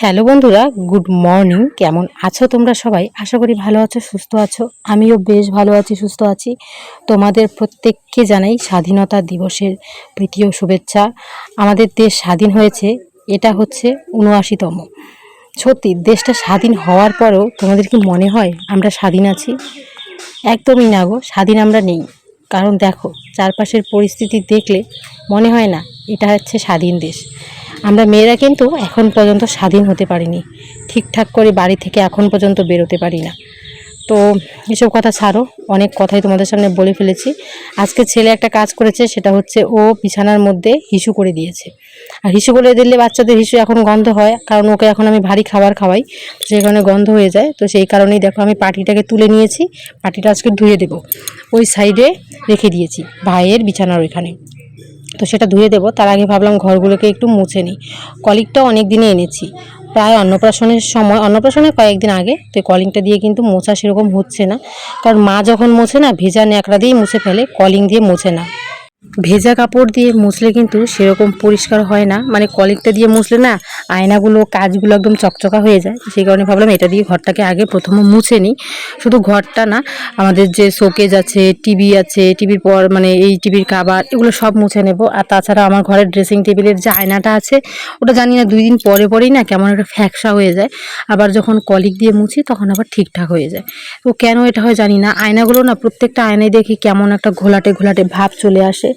Hello বন্ধুরা, good morning. কেমন আছো তোমরা সবাই? আশা করি ভালো আছো, সুস্থ আছো। আমিও বেশ ভালো আছি, সুস্থ আছি। তোমাদের প্রত্যেককে জানাই স্বাধীনতা দিবসের প্রীতি ও শুভেচ্ছা। আমাদের দেশ স্বাধীন হয়েছে, এটা হচ্ছে উনআশিতম। সত্যি, দেশটা স্বাধীন হওয়ার পরেও তোমাদের কি মনে হয় আমরা স্বাধীন আছি? একদমই না গো, স্বাধীন আমরা নেই। কারণ দেখো, চারপাশের পরিস্থিতি দেখলে মনে হয় না, এটা হচ্ছে স্বাধীন দেশ। আমরা মেয়েরা কিন্তু এখন পর্যন্ত স্বাধীন হতে পারিনি। ঠিকঠাক করে বাড়ি থেকে এখন পর্যন্ত বেরোতে পারি না। তো এসব কথা ছাড়ো, অনেক কথাই তোমাদের সামনে বলে ফেলেছি। আজকে ছেলে একটা কাজ করেছে, সেটা হচ্ছে ও বিছানার মধ্যে হিসু করে দিয়েছে। আর হিসু করে দিলে বাচ্চাদের হিসু এখন গন্ধ হয়, কারণ ওকে এখন আমি ভারী খাবার খাওয়াই সেই কারণে গন্ধ হয়ে যায়। তো সেই কারণেই দেখো আমি পাটিটাকে তুলে নিয়েছি, পাটিটা আজকে ধুয়ে দেবো। ওই সাইডে রেখে দিয়েছি, ভাইয়ের বিছানার ওইখানে। তো সেটা ধুয়ে দেবো। তার আগে ভাবলাম ঘরগুলোকে একটু মুছে নিই। কলিংটা অনেক দিনে এনেছি। প্রায় অন্নপ্রাশনের সময়, অন্নপ্রাশনের কয়েকদিন আগে, তো কলিংটা দিয়ে কিন্তু মোছা সেরকম হচ্ছে না। কারণ মা যখন মোছে না, ভেজা ন্যাকড়া দিয়েই মুছে ফেলে, কলিং দিয়ে মোছে না। ভেজা কাপড় দিয়ে মুছলে কিন্তু সেরকম পরিষ্কার হয় না। মানে কলিকটা দিয়ে মুছলে না আয়নাগুলো, কাজগুলো একদম চকচকা হয়ে যায়। সেই কারণে ভাবলাম এটা দিয়ে ঘরটাকে আগে প্রথমে মুছে নিই। শুধু ঘরটা না, আমাদের যে শোকেজ আছে, টিভি আছে, টিভির পর মানে এই টিভির কাবার, এগুলো সব মুছে নেব। আর তাছাড়া আমার ঘরের ড্রেসিং টেবিলের যে আয়নাটা আছে, ওটা জানি না দুই দিন পরে পরেই না কেমন একটা ফ্যাকসা হয়ে যায়। আবার যখন কলিক দিয়ে মুছি, তখন আবার ঠিকঠাক হয়ে যায়। তো কেন এটা হয় জানি না। আয়নাগুলো না প্রত্যেকটা আয়নায় দেখি কেমন একটা ঘোলাটে ঘোলাটে ভাব চলে আসে।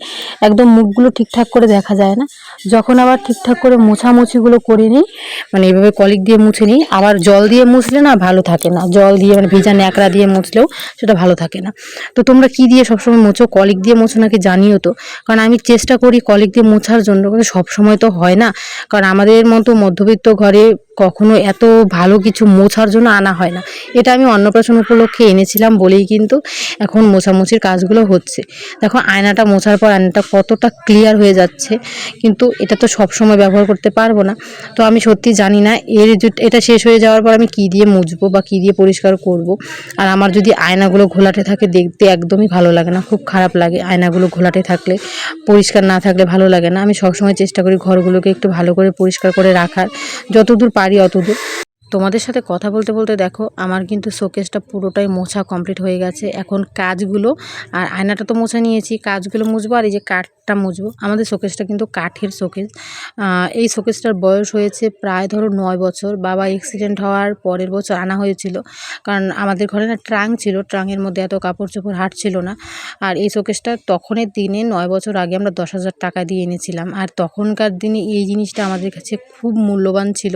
একদম মুখগুলো ঠিকঠাক করে দেখা যায় না। যখন আবার ঠিকঠাক করে মোছামুছিগুলো করে নিই মানে এইভাবে কলিক দিয়ে মুছে নিই আবার জল দিয়ে মুছলে না ভালো থাকে না। জল দিয়ে মানে ভেজা ন্যাকড়া দিয়ে মুছলেও সেটা ভালো থাকে না। তো তোমরা কি দিয়ে সবসময় মোছো? কলিক দিয়ে মোছো নাকি জানিও তো। কারণ আমি চেষ্টা করি কলিক দিয়ে মোছার জন্য, কিন্তু সবসময় তো হয় না। কারণ আমাদের মতো মধ্যবিত্ত ঘরে কখনো এত ভালো কিছু মোছার জন্য আনা হয় না। এটা আমি অন্নপ্রাশন উপলক্ষে এনেছিলাম বলেই কিন্তু এখন মোছামুছির কাজগুলো হচ্ছে। দেখো, আয়নাটা মোছার পর আয়নাটা কতটা ক্লিয়ার হয়ে যাচ্ছে, কিন্তু এটা তো সব সময় ব্যবহার করতে পারব না। তো আমি সত্যি জানি না, এর এটা শেষ হয়ে যাওয়ার পর আমি কী দিয়ে মুছবো বা কী দিয়ে পরিষ্কার করব। আর আমার যদি আয়নাগুলো ঘোলাটে থাকে, দেখতে একদমই ভালো লাগে না, খুব খারাপ লাগে আয়নাগুলো ঘোলাটে থাকলে। পরিষ্কার না থাকলে ভালো লাগে না। আমি সবসময় চেষ্টা করি ঘরগুলোকে একটু ভালো করে পরিষ্কার করে রাখার। যতদূর পারি অতদূর। তোমাদের সাথে কথা বলতে বলতে দেখো, আমার কিন্তু শোকেসটা পুরোটাই মোছা কমপ্লিট হয়ে গেছে। এখন কাজগুলো, আর আয়নাটা তো মোছা নিয়েছি, কাজগুলো মুছবো আর এই যে কাঠটা মুছবো। আমাদের শোকেসটা কিন্তু কাঠের শোকেস। এই শোকেসটার বয়স হয়েছে প্রায় ধরো নয় বছর। বাবা অ্যাক্সিডেন্ট হওয়ার পরের বছর আনা হয়েছিল। কারণ আমাদের ঘরে না ট্রাং ছিল, ট্রাঙের মধ্যে এত কাপড় চোপড় হাট ছিল না। আর এই শোকেসটা তখনের দিনে নয় বছর আগে আমরা দশ হাজার টাকা দিয়ে এনেছিলাম। আর তখনকার দিনে এই জিনিসটা আমাদের কাছে খুব মূল্যবান ছিল,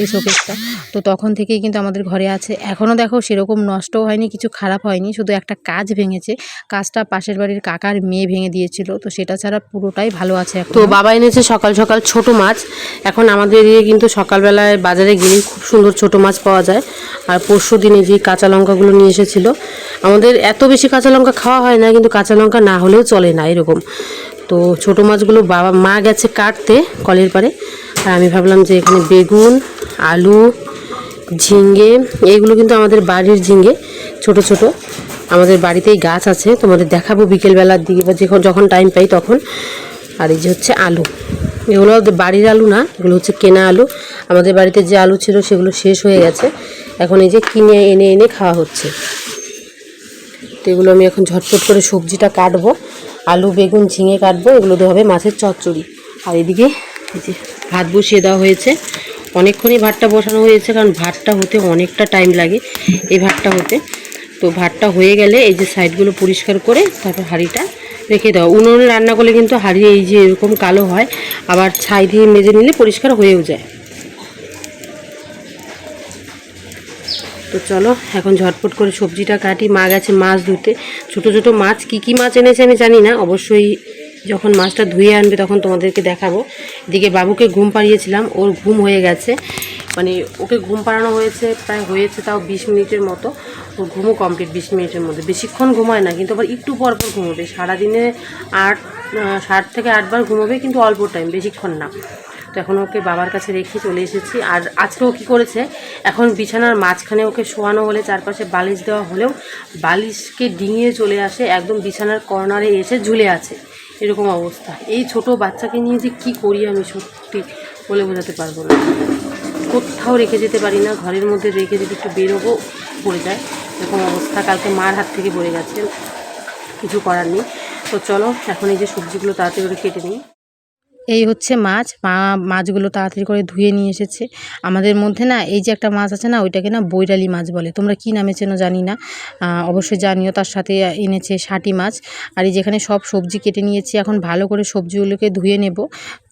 এই শোকেসটা। তো তখন থেকেই কিন্তু আমাদের ঘরে আছে। এখনও দেখো সেরকম নষ্টও হয়নি, কিছু খারাপ হয়নি, শুধু একটা কাজ ভেঙেছে। কাজটা পাশের বাড়ির কাকার মেয়ে ভেঙে দিয়েছিল, তো সেটা ছাড়া পুরোটাই ভালো আছে তো বাবা এনেছে সকাল সকাল ছোট মাছ। এখন আমাদের এদিকে কিন্তু সকালবেলায় বাজারে গেলেই খুব সুন্দর ছোট মাছ পাওয়া যায়। আর পরশু দিনে যে কাঁচা লঙ্কাগুলো নিয়ে এসেছিল। আমাদের এত বেশি কাঁচা লঙ্কা খাওয়া হয় না, কিন্তু কাঁচা লঙ্কা না হলেও চলে না এরকম। তো ছোট মাছগুলো বাবা, মা গেছে কাটতে কলের পারে আর আমি ভাবলাম যে এখানে বেগুন, আলু ঝিঙ্গে এইগুলো কিন্তু আমাদের বাড়ির ঝিঙ্গে, ছোট ছোট। আমাদের বাড়িতেই গাছ আছে, তোমাদের দেখাবো বিকেলবেলার দিকে, বা যখন যখন টাইম পাই তখন। আর এই যে হচ্ছে আলু। এগুলো বাড়ির আলু না, এগুলো হচ্ছে কেনা আলু। আমাদের বাড়িতে যে আলু ছিল সেগুলো শেষ হয়ে গেছে। এখন এই যে কিনে এনে এনে খাওয়া হচ্ছে। তো এগুলো আমি এখন ঝটপট করে সবজিটা কাটবো। আলু, বেগুন, ঝিঙে কাটবো, এগুলো হবে মাছের চচ্চড়ি। আর এদিকে এই যে ভাত বসিয়ে দেওয়া হয়েছে। অনেকক্ষণই ভাতটা বসানো হয়েছে, কারণ ভাতটা হতে অনেকটা টাইম লাগে এই ভাতটা হতে। তো ভাতটা হয়ে গেলে এই যে সাইডগুলো পরিষ্কার করে তারপর হাঁড়িটা রেখে দেওয়া। উনুনে রান্না করলে কিন্তু হাঁড়ি এই যে এরকম কালো হয়, আবার ছাই দিয়ে মেজে নিলে পরিষ্কার হয়েও যায়। তো চলো, এখন ঝটপট করে সবজিটা কাটি, মা গেছে মাছ ধুতে। ছোট ছোট মাছ, কি কি মাছ এনেছে আমি জানি না, অবশ্যই যখন মাছটা ধুয়ে আনবে তখন তোমাদেরকে দেখাবো। এদিকে বাবুকে ঘুম পাড়িয়েছিলাম, ওর ঘুম হয়ে গেছে। মানে ওকে ঘুম পাড়ানো হয়েছে, প্রায় হয়েছে তাও বিশ মিনিটের মতো। ওর ঘুমও কমপ্লিট বিশ মিনিটের মধ্যে। বেশিক্ষণ ঘুমায় না, কিন্তু আবার একটু পর পর ঘুমোবে। সারাদিনে আট ষাট থেকে আটবার ঘুমোবে, কিন্তু অল্প টাইম বেশিক্ষণ না। তো এখন ওকে বাবার কাছে রেখে চলে এসেছি। আর আজকে ও কী করেছে, এখন বিছানার মাঝখানে ওকে শোয়ানো হলে, চারপাশে বালিশ দেওয়া হলেও বালিশকে ডিঙিয়ে চলে আসে, একদম বিছানার কর্নারে এসে ঝুলে আছে। এরকম অবস্থা। এই ছোট বাচ্চাকে নিয়ে যে কি করি আমি সত্যি বলে বোঝাতে পারব না। কোথাও রেখে যেতে পারি না, ঘরের মধ্যে রেখে যদি একটু বেরোবো, পড়ে যায়। এরকম অবস্থা, কালকে মার হাত থেকে পড়ে গেছে। কিছু করার নেই। তো চলো, এখন এই যে সবজিগুলো তাড়াতাড়ি করে কেটে নিই। এই হচ্ছে মাছ। মা, মাছগুলো তাড়াতাড়ি করে ধুয়ে নিয়ে এসেছে। আমাদের মধ্যে না, এই যে একটা মাছ আছে না, ওইটাকে না বৈরালি মাছ বলে। তোমরা কি নামে চেনো জানি না। অবশ্যই জানিও, তার সাথে এনেছে ষাটি মাছ। আর এই যেখানে সব সবজি কেটে নিয়েছি, এখন ভালো করে সবজিগুলোকে ধুয়ে নেব।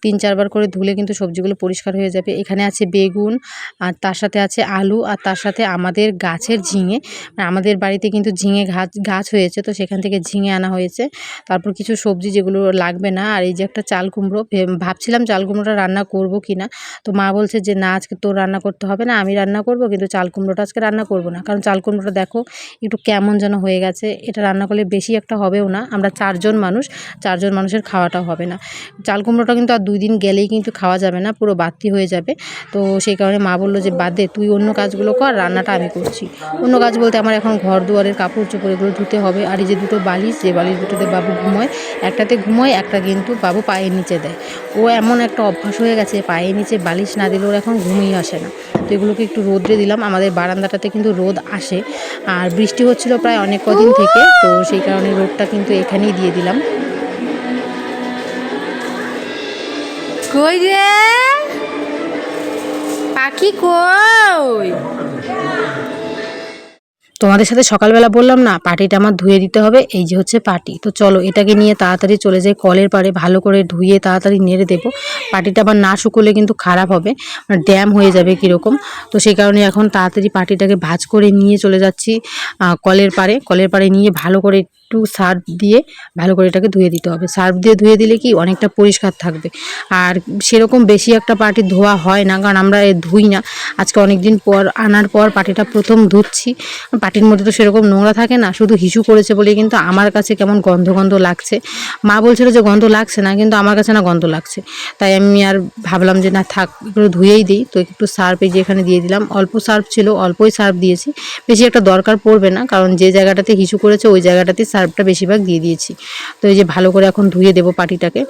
তিন চারবার করে ধুলে কিন্তু সবজিগুলো পরিষ্কার হয়ে যাবে। এখানে আছে বেগুন, আর তার সাথে আছে আলু, আর তার সাথে আমাদের গাছের ঝিঙে। মানে আমাদের বাড়িতে কিন্তু ঝিঙে গাছ গাছ হয়েছে, তো সেখান থেকে ঝিঙে আনা হয়েছে। তারপর কিছু সবজি যেগুলো লাগবে না, আর এই যে একটা চাল কুমড়ো ভাবছিলাম চাল কুমড়োটা রান্না করব কি না। তো মা বলছে যে, না, আজকে তোর রান্না করতে হবে না, আমি রান্না করব, কিন্তু চাল কুমড়োটা আজকে রান্না করব না। কারণ চাল কুমড়োটা দেখো, একটু কেমন যেন হয়ে গেছে। এটা রান্না করলে বেশি একটা হবেও না। আমরা চারজন মানুষ, চারজন মানুষের খাওয়াটাও হবে না। চাল কুমড়োটা কিন্তু আর দুই দিন গেলেই কিন্তু খাওয়া যাবে না, পুরো বাড়তি হয়ে যাবে। তো সেই কারণে মা বলল যে, বাদ তুই অন্য কাজগুলো কর, রান্নাটা আমি করছি। অন্য কাজ বলতে আমার এখন ঘর দুয়ারের কাপড় চোপড় এগুলো ধুতে হবে, আর এই যে দুটো বালিশ, যে বালিশ দুটোতে বাবু ঘুমোয়, একটাতে ঘুমোয়, একটা কিন্তু বাবু পায়ের নিচে দেয়। ও এমন একটা অভ্যাস হয়ে গেছে, পায়ের নিচে বালিশ না দিলে ওর এখন ঘুমই আসে না। তো এগুলোকে একটু রোদ্রে দিলাম, আমাদের বারান্দাটাতে কিন্তু রোদ আসে, আর বৃষ্টি হচ্ছিল প্রায় অনেক কদিন থেকে, তো সেই কারণে রোদটা কিন্তু এখানেই দিয়ে দিলাম। কই রে? পাখি কই? তোমাদের সাথে সকালবেলা বললাম না, পাটিটা আমার ধুয়ে দিতে হবে, এই যে হচ্ছে পাটি। তো চলো, এটাকে নিয়ে তাড়াতাড়ি চলে যাই কলের পাড়ে, ভালো করে ধুয়ে তাড়াতাড়ি নেড়ে দেবো। পাটিটা আবার না শুকোলে কিন্তু খারাপ হবে মানে ড্যাম হয়ে যাবে কীরকম। তো সেই কারণে এখন তাড়াতাড়ি পাটিটাকে ভাজ করে নিয়ে চলে যাচ্ছি কলের পাড়ে। কলের পাড়ে নিয়ে ভালো করে একটু সার্ফ দিয়ে ভালো করে এটাকে ধুয়ে দিতে হবে। সার্ফ দিয়ে ধুয়ে দিলে কি অনেকটা পরিষ্কার থাকবে। আর সেরকম বেশি একটা পাটি ধোয়া হয় না, কারণ আমরা এ ধুই না। আজকে অনেক দিন পর, আনার পর পাটিটা প্রথম ধুচ্ছি। পাটির মধ্যে তো সেরকম নোংরা থাকে না, শুধু হিসু করেছে বলে কিন্তু আমার কাছে কেমন গন্ধ গন্ধ লাগছে। মা বলছিল যে গন্ধ লাগছে না, কিন্তু আমার কাছে না গন্ধ লাগছে। তাই আমি আর ভাবলাম যে না থাক এগুলো ধুয়েই দিই। তো একটু সার্ফ এই যে এখানে দিয়ে দিলাম। অল্প সার্ফ ছিল, অল্পই সার্ফ দিয়েছি। বেশি একটা দরকার পড়বে না, কারণ যে জায়গাটাতে হিসু করেছে, ওই জায়গাটাতে সার্ফটা বেশিরভাগ দিয়ে দিয়েছি। তো এই যে ভালো করে এখন ধুয়ে দেবো পাটিটাকে।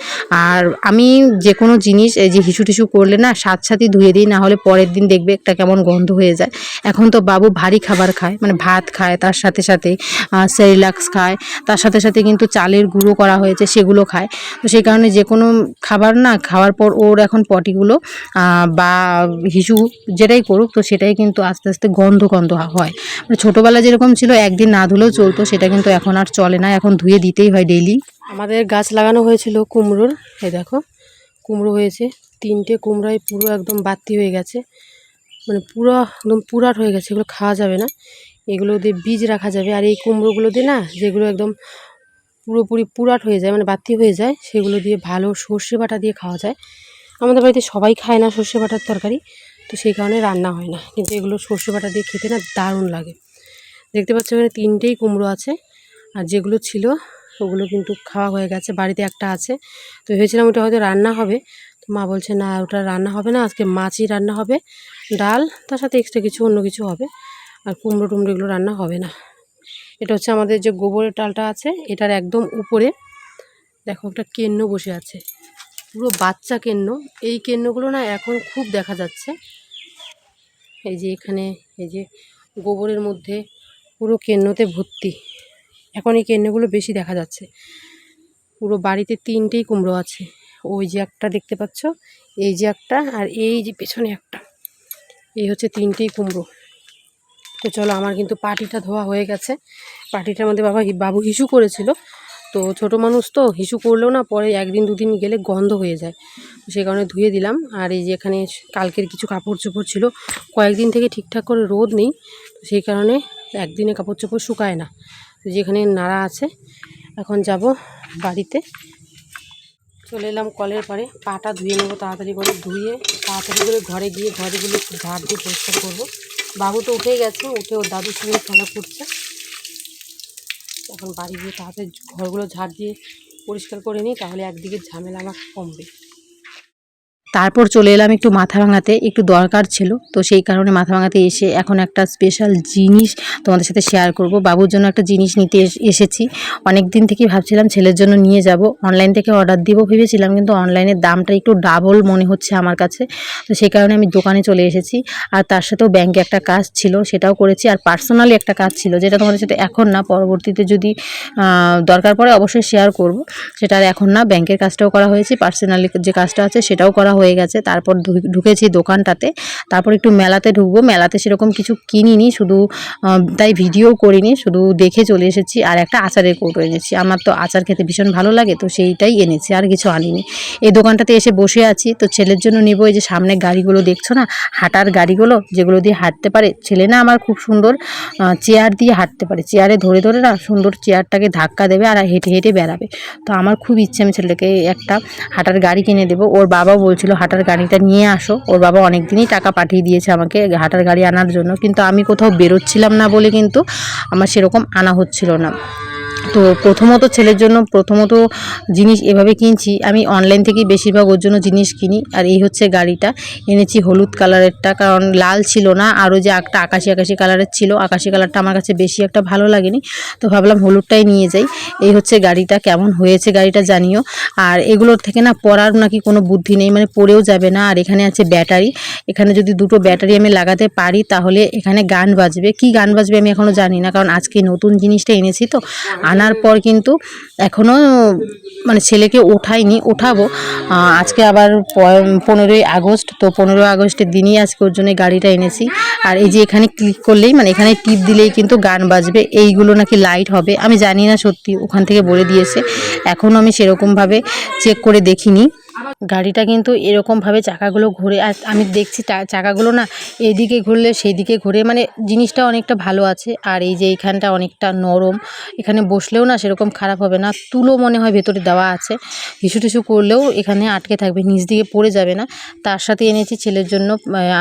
আর আমি যে কোনো জিনিস, এই যে হিসু টিসু করলে না সাথে সাথেই ধুয়ে দিই না হলে পরের দিন দেখবে একটা কেমন গন্ধ হয়ে যায়। এখন তো বাবু ভারী খাবার খায় মানে ভাত খায়, তার সাথে সাথে সেরিলাক্স খায়, তার সাথে সাথে কিন্তু চালের গুঁড়ো করা হয়েছে, সেগুলো খায়। তো সেই কারণে যে কোনো খাবার না, খাওয়ার পর ওর এখন পটিগুলো বা হিসু যেটাই করুক, তো সেটাই কিন্তু আস্তে আস্তে গন্ধ গন্ধ হয়। মানে ছোটোবেলা যেরকম ছিল, একদিন না ধুলেও চলতো, সেটা কিন্তু এখন আর চলে না, এখন ধুয়ে দিতেই হয় ডেইলি আমাদের গাছ লাগানো হয়েছিল কুমড়োর, এই দেখো, কুমড়ো হয়েছে। তিনটে কুমড়োয় পুরো একদম বাতি হয়ে গেছে। মানে পুরো একদম পুরাট হয়ে গেছে, এগুলো খাওয়া যাবে না। এগুলো দিয়ে বীজ রাখা যাবে। আর এই কুমড়োগুলো দিয়ে না, যেগুলো একদম পুরোপুরি পুরাট হয়ে যায় মানে বাতি হয়ে যায়, সেগুলো দিয়ে ভালো সর্ষে বাটা দিয়ে খাওয়া যায়। আমাদের বাড়িতে সবাই খায় না সর্ষে বাটার তরকারি, তো সেই কারণে রান্না হয় না। কিন্তু এগুলো সর্ষে বাটা দিয়ে খেতে না দারুণ লাগে। দেখতে পাচ্ছ এখানে তিনটেই কুমড়ো আছে। আর যেগুলো ছিল, ওগুলো কিন্তু খাওয়া হয়ে গেছে, বাড়িতে একটা আছে। তো ভেবেছিলাম ওটা হয়তো রান্না হবে। তো মা বলছে, না, ওটা রান্না হবে না, আজকে মাছই রান্না হবে। ডাল, তার সাথে এক্সট্রা কিছু, অন্য কিছু হবে। আর কুমড়ো টুমড়ো এগুলো রান্না হবে না। এটা হচ্ছে আমাদের যে গোবরের ডালটা আছে, এটার একদম উপরে, দেখো একটা কেন্ন বসে আছে। পুরো বাচ্চা কেন্ন। এই কেন্নগুলো না এখন খুব দেখা যাচ্ছে। এই যে এখানে, এই যে গোবরের মধ্যে পুরো কেন্নতে ভর্তি। এখন এই কেন্নগুলো বেশি দেখা যাচ্ছে। পুরো বাড়িতে তিনটেই কুমড়ো আছে। ওই যে একটা দেখতে পাচ্ছ, এই যে একটা আর এই যে পেছনে একটা। এই হচ্ছে তিনটেই কুমড়ো। তো চলো আমার কিন্তু পাটিটা ধোয়া হয়ে গেছে। পাটিটার মধ্যে বাবা বাবু হিসু করেছিল। তো ছোট মানুষ তো, হিসু করলেও না পরে একদিন দুদিন গেলে গন্ধ হয়ে যায়। সেই কারণে ধুয়ে দিলাম। আর এই যে এখানে কালকের কিছু কাপড় চোপড় ছিল, কয়েকদিন থেকে ঠিকঠাক করে রোদ নেই। সেই কারণে একদিনে কাপড় চোপড় শুকায় না। যেখানে নাড়া আছে, এখন যাব বাড়িতে। চলে এলাম কলের পাড়ে। পাটা ধুয়ে নেব তাড়াতাড়ি করে। ধুয়ে তাড়াতাড়ি করে ঘরে গিয়ে ঘরগুলো একটু ঝাড় দিয়ে পরিষ্কার করব। বাবু তো উঠে গেছে, উঠে ওর দাদুর সঙ্গে খেলা করছে। এখন বাড়ি গিয়ে তাড়াতাড়ি ঘরগুলো ঝাড় দিয়ে পরিষ্কার করে নিই, তাহলে একদিকে ঝামেলা আমার কমবে। তারপর চলে এলাম একটু মাথা ভাঙাতে, একটু দরকার ছিল। তো সেই কারণে মাথা ভাঙাতে এসে এখন একটা স্পেশাল জিনিস তোমাদের সাথে শেয়ার করব। বাবুর জন্য একটা জিনিস নিতে এস- এসেছি। অনেক দিন থেকেই ভাবছিলাম ছেলের জন্য নিয়ে যাব। অনলাইন থেকে অর্ডার দিব ভেবেছিলাম, কিন্তু অনলাইনের দামটা একটু ডাবল মনে হচ্ছে আমার কাছে। তো সেই কারণে আমি দোকানে চলে এসেছি। আর তার সাথেও ব্যাংকে একটা কাজ ছিল, সেটাও করেছি। আর পার্সোনালি একটা কাজ ছিল, যেটা তোমাদের সাথে এখন না, পরবর্তীতে যদি দরকার পড়ে অবশ্যই শেয়ার করব। সেটা আর এখন না ব্যাংকের কাজটাও করা হয়েছে। পার্সোনালি যে কাজটা আছে, সেটাও করা হয়ে গেছে। তারপর ঢুকেছি দোকানটাতে। তারপর একটু মেলাতে ঢুকবো। মেলাতে সেরকম কিছু কিনিনি, শুধু তাই ভিডিও করিনি, শুধু দেখে চলে এসেছি আর একটা আচারের কৌটো এনেছি। আমার তো আচার খেতে ভীষণ ভালো লাগে, তো সেইটাই এনেছি, আর কিছু আনিনি। এই দোকানটাতে এসে বসে আছি, তো ছেলের জন্য নেব এই যে সামনে গাড়িগুলো দেখছ না? হাঁটার গাড়িগুলো, যেগুলো দিয়ে হাঁটতে পারে। ছেলে না আমার খুব সুন্দর চেয়ার দিয়ে হাঁটতে পারে। চেয়ারে ধরে ধরে না সুন্দর চেয়ারটাকে ধাক্কা দেবে আর হেঁটে হেঁটে বেড়াবে। তো আমার খুব ইচ্ছে আমি ছেলেকে একটা হাঁটার গাড়ি কিনে দেবো। ওর বাবাও বলছিল হাঁটার গাড়িটা নিয়ে আসো। ওর বাবা অনেক দিনই টাকা পাঠিয়ে দিয়েছে আমাকে হাটার গাড়ি আনার জন্য, কিন্তু আমি কোথাও বেরোচ্ছিলাম না বলে কিন্তু আমার সেরকম আনা হচ্ছিল না। তো প্রথমত ছেলের জন্য প্রথমত জিনিস এভাবে কিনছি, আমি অনলাইন থেকেই বেশিরভাগ ওর জন্য জিনিস কিনি। আর এই হচ্ছে গাড়িটা, এনেছি হলুদ কালারেরটা, কারণ লাল ছিল না, আরও যে একটা আকাশি আকাশি কালারের ছিল, আকাশি কালারটা আমার কাছে বেশি একটা ভালো লাগেনি। তো ভাবলাম হলুদটাই নিয়ে যাই। এই হচ্ছে গাড়িটা, কেমন হয়েছে গাড়িটা জানিও। আর এগুলোর থেকে না পড়ার নাকি কোনো বুদ্ধি নেই মানে পড়েও যাবে না। আর এখানে আছে ব্যাটারি, এখানে যদি দুটো ব্যাটারি আমি লাগাতে পারি, তাহলে এখানে গান বাজবে। কি গান বাজবে আমি এখনও জানি না, কারণ আজকে নতুন জিনিসটা এনেছি তো। আনার পর কিন্তু এখনও মানে ছেলেকে ওঠাইনি ওঠাবো আজকে আবার পনেরোই আগস্ট, তো পনেরোই আগস্টের দিনই আজকে ওর জন্য গাড়িটা এনেছি। আর এই যে এখানে ক্লিক করলেই মানে এখানে টিপ দিলেই কিন্তু গান বাজবে, এইগুলো নাকি লাইট হবে। আমি জানি না সত্যি, ওখান থেকে বলে দিয়েছে। এখনও আমি সেরকমভাবে চেক করে দেখিনি। গাড়িটা কিন্তু এরকমভাবে চাকাগুলো ঘুরে, আর আমি দেখছি চাকাগুলো না এদিকে ঘুরলে সেই দিকে ঘুরে মানে জিনিসটা অনেকটা ভালো আছে। আর এই যে এইখানটা অনেকটা নরম, এখানে বসলেও না সেরকম খারাপ হবে না, তুলো মনে হয় ভেতরে দেওয়া আছে। হিসু টিসু করলেও এখানে আটকে থাকবে, নিচ দিকে পড়ে যাবে না। তার সাথে এনেছি ছেলের জন্য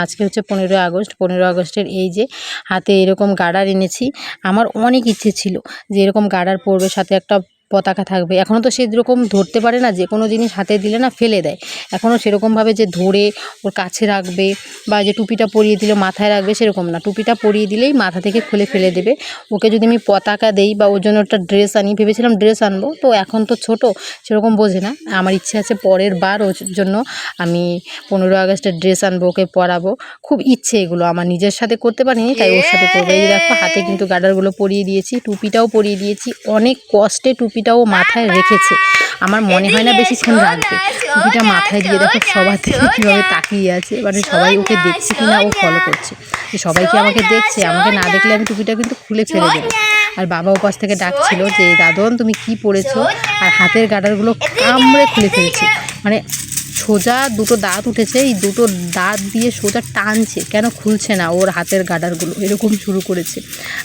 আজকে হচ্ছে পনেরোই আগস্ট, পনেরোই আগস্টের এই যে হাতে এরকম গার্ডার এনেছি। আমার অনেক ইচ্ছে ছিল যে এরকম গার্ডার পরবে, সাথে একটা পতাকা থাকবে। এখনও তো সেরকম ধরতে পারে না যে কোনো জিনিস হাতে দিলে না ফেলে দেয়। এখনও সেরকমভাবে যে ধরে ওর কাছে রাখবে বা যে টুপিটা পরিয়ে দিলে মাথায় রাখবে সেরকম না। টুপিটা পরিয়ে দিলেই মাথা থেকে খুলে ফেলে দেবে। ওকে যদি আমি পতাকা দেই বা ওর জন্য একটা ড্রেস আনি, ভেবেছিলাম ড্রেস আনব, তো এখন তো ছোট, সেরকম বোঝে না। আমার ইচ্ছে আছে পরের বার ওর জন্য আমি পনেরো আগস্টের ড্রেস আনব, ওকে পরাবো। খুব ইচ্ছে এগুলো, আমার নিজের সাথে করতে পারিনি, তাই ওর সাথে করব। এই দেখো, হাতে কিন্তু গার্ডারগুলো পরিয়ে দিয়েছি, টুপিটাও পরিয়ে দিয়েছি। অনেক কষ্টে টুপিটাও মাথায় রেখেছে। আমার মনে হয় না বেশিক্ষণ রাখবে টুপিটা মাথায় দিয়ে দেখো, সবার থেকে কীভাবে তাকিয়ে আছে। মানে সবাই ওকে দেখছে কি না ও ফলো করছে। যে সবাই কি আমাকে দেখছে? আমাকে না দেখলে আমি টুপিটা কিন্তু খুলে ফেলে দেবো। আর বাবা ও পাশ থেকে ডাকছিল যে, দাদন, তুমি কি পরেছো আর হাতের গাডারগুলো কামড়ে খুলে ফেলছে। মানে সোজা দুটো দাঁত উঠেছে এই দুটো দাঁত দিয়ে সোজা টানছে কেন খুলছে না ওর হাতের গার্ডারগুলো এরকম শুরু করেছে।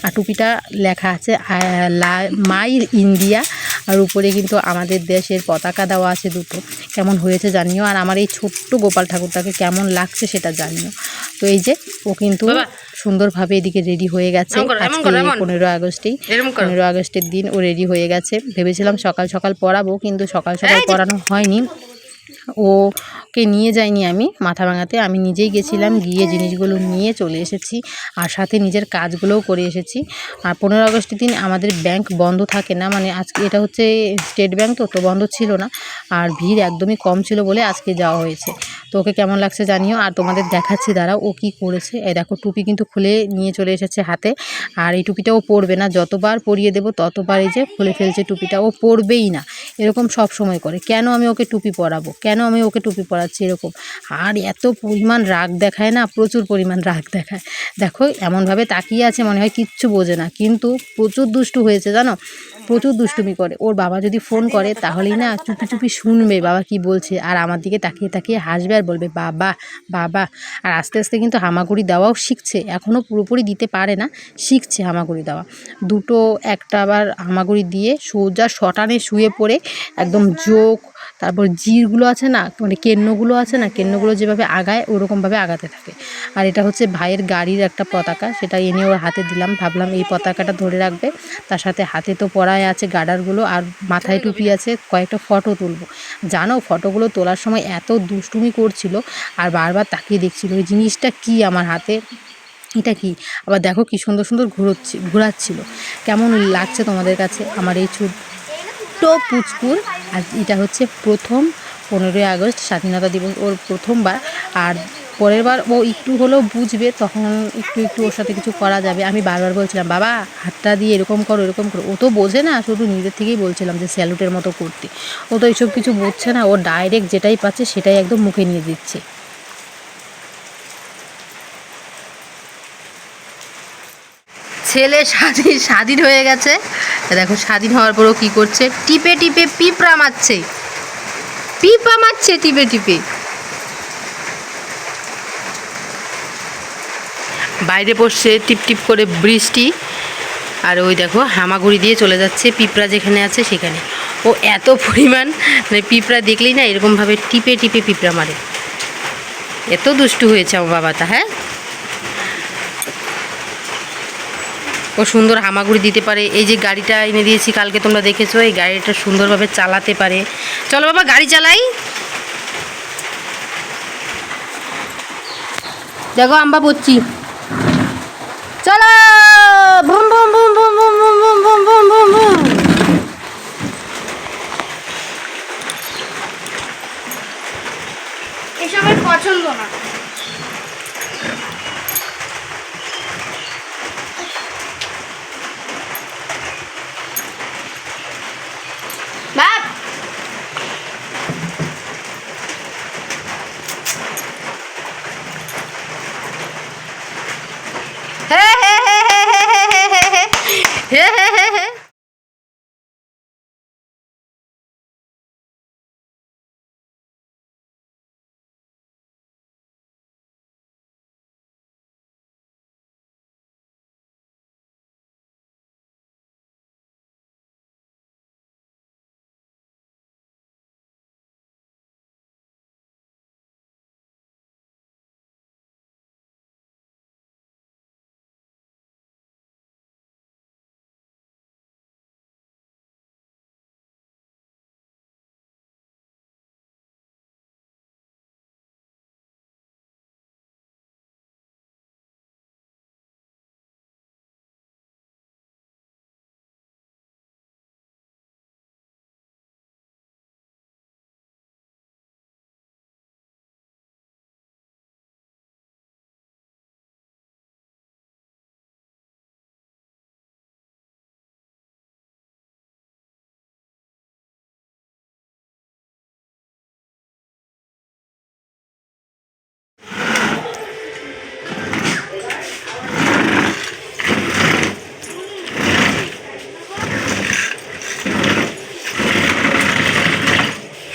আর টুপিটা লেখা আছে মাই ইন্ডিয়া আর উপরে কিন্তু আমাদের দেশের পতাকা দেওয়া আছে দুটো। কেমন হয়েছে জানিও আর আমার এই ছোট্ট গোপাল ঠাকুরটাকে কেমন লাগছে সেটা জানিও। তো এই যে ও কিন্তু সুন্দরভাবে এদিকে রেডি হয়ে গেছে। পনেরো আগস্টেই। পনেরো আগস্টের দিন ও রেডি হয়ে গেছে। ভেবেছিলাম সকাল সকাল পড়াবো কিন্তু সকাল সকাল পড়ানো হয়নি। ওকে নিয়ে যাইনি আমি মাথা ভাঙাতে। আমি নিজেই গেছিলাম, গিয়ে জিনিসগুলো নিয়ে চলে এসেছি আর সাথে নিজের কাজগুলোও করে এসেছি। আর পনেরো আগস্টের দিন আমাদের ব্যাংক বন্ধ থাকে না মানে আজকে এটা হচ্ছে স্টেট ব্যাংক তো তো বন্ধ ছিল না। আর ভিড় একদমই কম ছিল বলে আজকে যাওয়া হয়েছে। তো ওকে কেমন লাগছে জানিও, আর তোমাদের দেখাচ্ছি, দাঁড়াও, ও কি করেছে। এই দেখো, টুপি কিন্তু খুলে নিয়ে চলে এসেছে হাতে। আর এই টুপিটাও পরবে না, যতবার পরিয়ে দেবো ততবার এই যে খুলে ফেলছে টুপিটা, ও পরবেই না। এরকম সব সময় করে। কেন আমি ওকে টুপি পরাবো? কেন আমি ওকে টুপি পরাচ্ছি এরকম? আর এত পরিমাণ রাগ দেখায় না, প্রচুর পরিমাণ রাগ দেখায়। দেখো, এমনভাবে তাকিয়ে আছে মনে হয় কিচ্ছু বোঝে না। কিন্তু প্রচুর দুষ্টু হয়েছে, জানো? প্রচুর দুষ্টুমি করে। ওর বাবা যদি ফোন করে, তাহলেই না চুপি চুপি শুনবে, বাবা কি বলছে? আর আমার দিকে তাকিয়ে তাকিয়ে হাসবে আর বলবে, বাবা বাবা। আর আস্তে আস্তে কিন্তু হামাগুড়ি দেওয়াও শিখছে। এখনও পুরোপুরি দিতে পারে না, শিখছে হামাগুড়ি দেওয়া। দুটো একটা আবার হামাগুড়ি দিয়ে সোজা শটানে শুয়ে পড়ে একদম জোক তারপর জিরগুলো আছে না মানে কেন্নগুলো আছে না কেন্নগুলো যেভাবে আগায় ওরকমভাবে আগাতে থাকে। আর এটা হচ্ছে ভাইয়ের গাড়ির একটা পতাকা সেটা এনে ওর হাতে দিলাম। ভাবলাম এই পতাকাটা ধরে রাখবে। তার সাথে হাতে তো পড়ায় আছে গার্ডারগুলো আর মাথায় টুপি আছে কয়েকটা ফটো তুলবো। জানো ফটোগুলো তোলার সময় এত দুষ্টুমি করছিল আর বারবার তাকিয়ে দেখছিল ওই জিনিসটা কি আমার হাতে? এটা কি? আবার দেখো কি সুন্দর সুন্দর ঘুরোচ্ছি ঘোরাচ্ছিল। কেমন লাগছে তোমাদের কাছে আমার এই ছোট্ট পুচকুর, আর এটা হচ্ছে প্রথম পনেরোই আগস্ট স্বাধীনতা দিবস, ওর প্রথমবার। আর পরের বার ও একটু হলেও বুঝবে, তখন একটু একটু ওর সাথে কিছু করা যাবে। আমি বারবার বলছিলাম, বাবা, হাতটা দিয়ে এরকম করো এরকম করো। ও তো বোঝে না, শুধু নিজের থেকেই বলছিলাম যে স্যালুটের মতো করতে। ও তো এইসব কিছু বুঝছে না, ও ডাইরেক্ট যেটাই পাচ্ছে সেটাই একদম মুখে নিয়ে দিচ্ছে। ছেলে স্বাধীন স্বাধীন হয়ে গেছে। দেখো, স্বাধীন হওয়ার পরও কি করছে? টিপে টিপে পিঁপড়া মারছে। পিঁপড়া মারছে, টিপে টিপে। বাইরে পড়ছে, টিপ টিপ করে বৃষ্টি। আর ওই দেখো, হামাগুড়ি দিয়ে চলে যাচ্ছে পিঁপড়া যেখানে আছে সেখানে। ও এত পরিমাণ মানে পিঁপড়া দেখলেই না, এরকমভাবে টিপে টিপে পিঁপড়া মারে। এত দুষ্টু হয়েছে আমার বাবাটা হ্যাঁ? ও সুন্দর হামাগুড়ি দিতে পারে। এই যে গাড়িটা এনে দিয়েছি, কালকে তোমরা দেখেছ, এই গাড়িটা সুন্দরভাবে চালাতে পারে। চলো বাবা, গাড়ি চালাই। দেখো আম্বা পড়ছি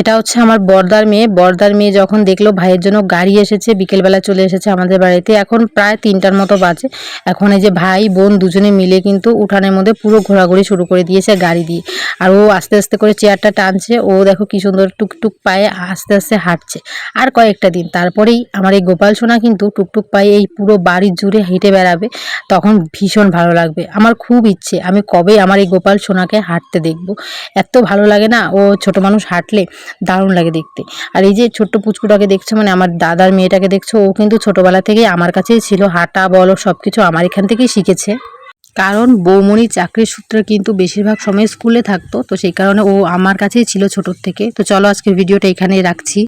এটা হচ্ছে আমার বর্দার মেয়ে। বর্দার মেয়ে যখন দেখল ভাইয়ের জন্য গাড়ি এসেছে, বিকেলবেলা চলে এসেছে আমাদের বাড়িতে। এখন প্রায় তিনটার মতো বাজে। এখন এই যে ভাই, বোন দুজনে মিলে কিন্তু উঠানের মধ্যে পুরো ঘোরাঘুরি শুরু করে দিয়েছে গাড়ি দিয়ে। আর ও আস্তে আস্তে করে চেয়ারটা টানছে। ও দেখো কি সুন্দর টুকটুক পায়ে আস্তে আস্তে হাঁটছে। আর কয়েকটা দিন তারপরেই আমার এই গোপাল সোনা কিন্তু টুকটুক পায়ে এই পুরো বাড়ির জুড়ে হেঁটে বেড়াবে। তখন ভীষণ ভালো লাগবে। আমার খুব ইচ্ছে, আমি কবে আমার এই গোপাল সোনাকে হাঁটতে দেখব। এত ভালো লাগে না ও ছোট মানুষ হাঁটলে। দারুণ লাগে দেখতে। আর এই যে ছোট্ট পুচকুটাকে দেখছ মানে আমার দাদার মেয়েটাকে দেখছ, ও কিন্তু ছোটবেলা থেকেই আমার কাছেই ছিল। হাঁটা, বলো সব কিছু আমার এখান থেকেই শিখেছে। কারণ বৌমণি চাকরির সূত্রে কিন্তু বেশিরভাগ সময় স্কুলে থাকতো, তো সেই কারণে ও আমার কাছেই ছিল ছোটোর থেকে। তো চলো আজকের ভিডিওটা এখানেই রাখছি।